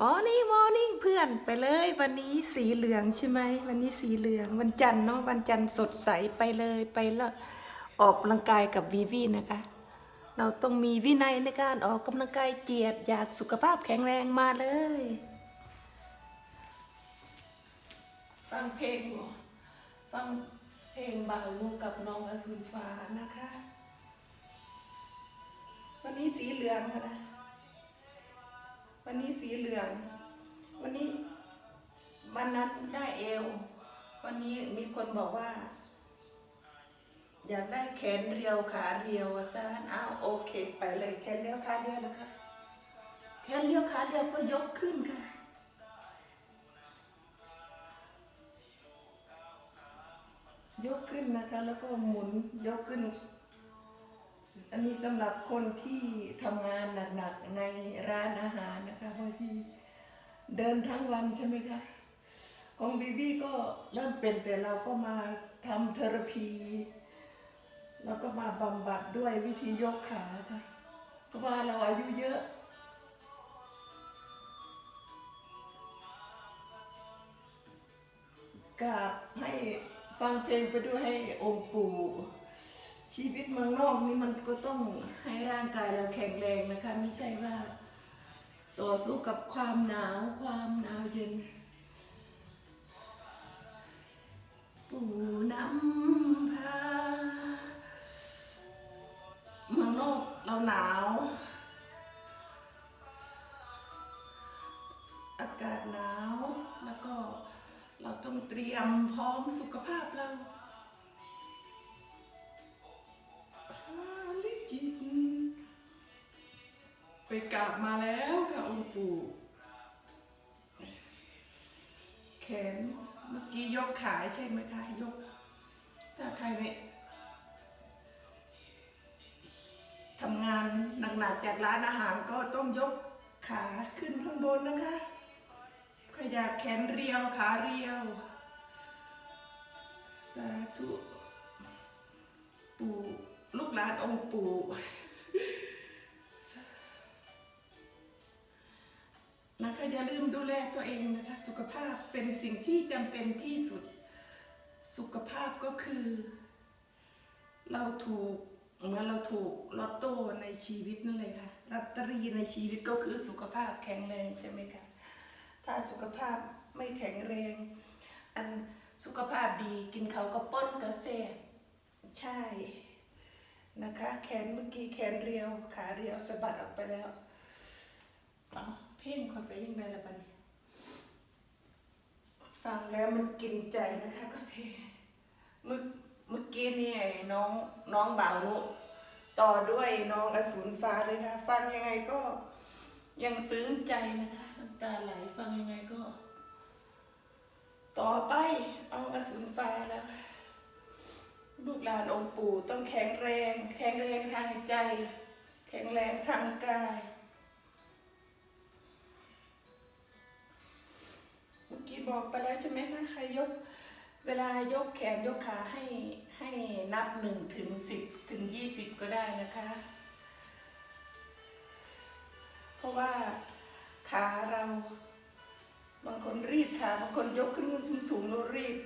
มอร์นิ่งมอร์นิ่งเพื่อนไปเลย วันนี้สีเหลืองใช่ไหมวันนี้สีเหลืองวันจันทร์เนาะวันจันทร์สดใสไปเลยไปแล้วออกกำลังกายกับวีวีนะคะ เราต้องมีวินัยในการออกกำลังกายเจียดอยากสุขภาพแข็งแรงมาเลยฟังเพลงหรอฟังเพลงบ่าวลูกกับน้องอสุนฟ้านะคะ วันนี้สีเหลืองค่ะนะ วันนี้สีเหลือง วันนี้วันนั้นได้เอว วันนี้มีคนบอกว่า อยากได้แขนเรียวขาเรียวว่าซะอ้าวโอเค ไปเลยแขนเรียวขาเรียวนะคะแขนเรียวขาเรียวก็ยกขึ้นค่ะยกขึ้นนะคะ แล้วก็หมุนยกขึ้น อันนี้สำหรับคนที่ทำงานหนักๆในร้านอาหารนะคะบางทีเดินทั้งวันใช่ไหมคะ ของบีบีก็เริ่มเป็นแต่เราก็มาทำเทอราพีแล้วก็มาบำบัดด้วยวิธียกขาค่ะเพราะว่าเราอายุเยอะกับให้ฟังเพลงไปด้วยให้องค์ปู่ชีวิตเมืองนอกนี่มันก็างกายเราแข็งแรงนะคะ ไม่ใช่ว่า ต่อสู้กับความหนาวความหนาวเย็น ปู่นำพาเมืองนอกเราหนาว อากาศหนาวแล้วก็เราต้องเตรียมพร้อมสุขภาพเรา กราบมาแล้วค่ะองค์ปู่แขนเมื่อกี้ยกขาใช่ไหมคะยกถ้าใครไม่ทำงานหนักๆจากร้านอาหารก็ต้องยกขาขึ้นข้างบนนะคะขยับแขนเรียวขาเรียว สาธุ ปู่ลูกหลานองค์ปู่ นะคะอย่าลืมดูแลตัวเองนะคะสุขภาพเป็นสิ่งที่จำเป็นที่สุด สุขภาพก็คือ เราถูกเมื่อเราถูกลอตโต้ในชีวิตนั่นเลยค่ะลอตเตอรี่ในชีวิตก็คือสุขภาพแข็งแรงใช่ไหมคะถ้าสุขภาพไม่แข็งแรง อันสุขภาพดีกินเขาก็ป้นกระเซใช่นะคะ แขนเมื่อกี้แขนเรียวขาเรียวสะบัดออกไปแล้วอาเพ่งคนไปยังไงละบันฟังแล้วมันกินใจนะคะก็เพเมื่อเมื่อกี้นี่ไอ้น้องน้องบ่าวนุต่อด้วยน้องอสูรฟ้าเลยค่ะฟังยังไงก็ยังซึ้งใจนะคะน้ำตาไหลฟังยังไงก็ ต่อไปเอาอสูรฟ้าแล้วลูกหลานองค์ปู่ต้องแข็งแรง แข็งแรงทางใจ แข็งแรงทางกาย บอกไปแล้วใช่ไหมคะใครยกเวลายกแขนยกขาให้ให้นับหนึ่งถึงสิบถึงยี่สิบก็ได้นะคะ เพราะว่าขาเรา บางคนรีดขาบางคนยกขึ้นสูงๆแล้วรีด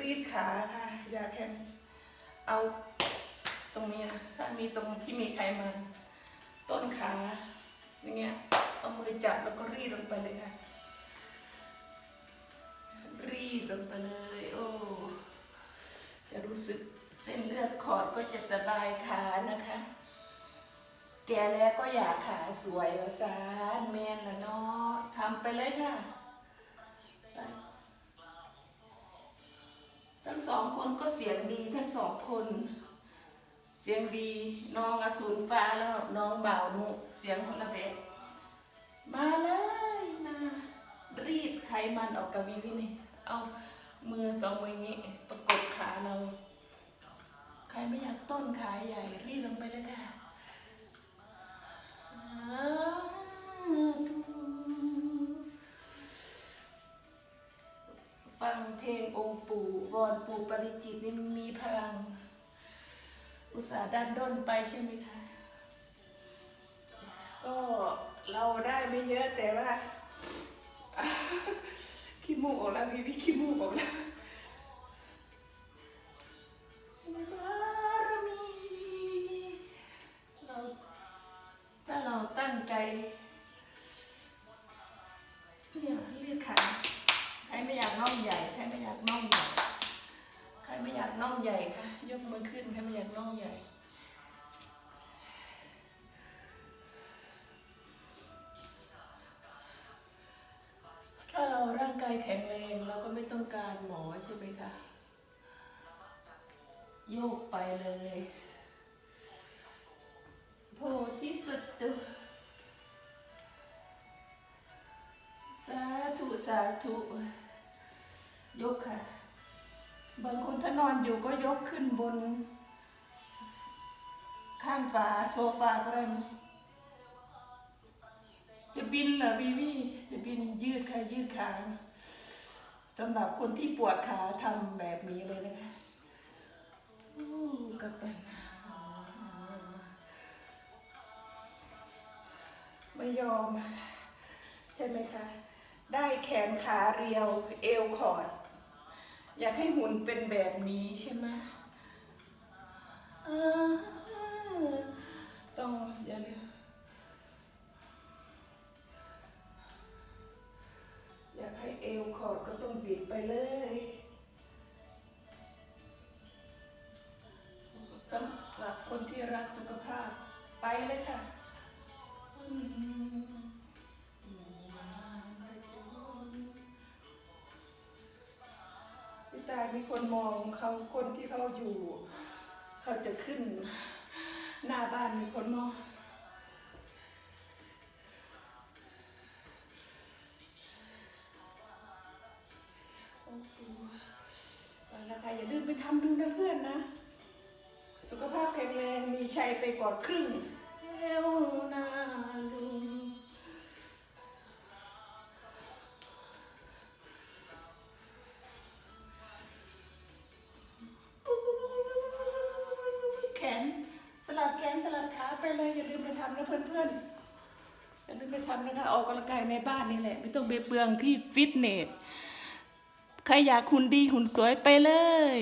รีดขาค่ะ อย่าแค่เอาตรงนี้นะถ้ามีตรงที่มีไขมันต้นขาอย่างเงี้ยเอามือจับแล้วก็รีดลงไปเลยค่ะ รีดลงไปเลย โอ้ จะรู้สึกเส้นเลือดขอดก็จะสบายขานะคะ แกแล้วก็อยากขาสวยละสานแมนละเนาะทำไปเลยค่ะ ทั้งสองคนก็เสียงดีทั้งสองคน เสียงดีน้องอสูรฟ้าแล้วน้องบ่าวนุเสียงคนละแบบมาเลยมารีดไขมันออกกับวิวินี่ เอามือสองมืออย่างนี้ประกบขาเรา ใครไม่อยากต้นขาใหญ่รีดลงไปเลยค่ะฟังเพลงองค์ปู่วอนปู่ปริจิตนี่มันมีพลัง อุตส่าห์ดันด้นไปใช่ไหมคะ ก็เราได้ไม่เยอะแต่ว่า ขี้มูกออกแการหมอใช่ไหมคะ โยกไปเลย โพที่สุดดูสาธุ สาธุ ยกค่ะ บางคนถ้านอนอยู่ก็ยกขึ้นบน ข้างฝาโซฟาก็ได้มั้ยจะบินเหรอบีวี่จะบินยืดค่ะยืดขา สำหรับคนที่ปวดขาทำแบบนี้เลยนะคะกับปันไม่ยอม ใช่ไหมคะ ได้แขนขาเรียวเอวขอด อยากให้หุ่นเป็นแบบนี้ใช่ไหมอ่า รับคนที่รักสุขภาพ ไปเลยค่ะพี่ตายมีคนมองเขาคนที่เขาอยู่ เขาจะขึ้น หน้าบ้านมีคนมองโอ้โหแล้วค่ะอย่าลืมไปทำดูนะเพื่อนนะ สุขภาพ ชัยไปกว่าครึ่งแล้วนาลุงแขนสลับแขนสลับขาไปเลยอย่าลืมไปทำนะเพื่อนๆอย่าลืมไปทำนะคะออกกำลังกายในบ้านนี่แหละ ไม่ต้องไปเปลืองที่ฟิตเนส ใครอยากหุ่นดีหุ่นสวยไปเลย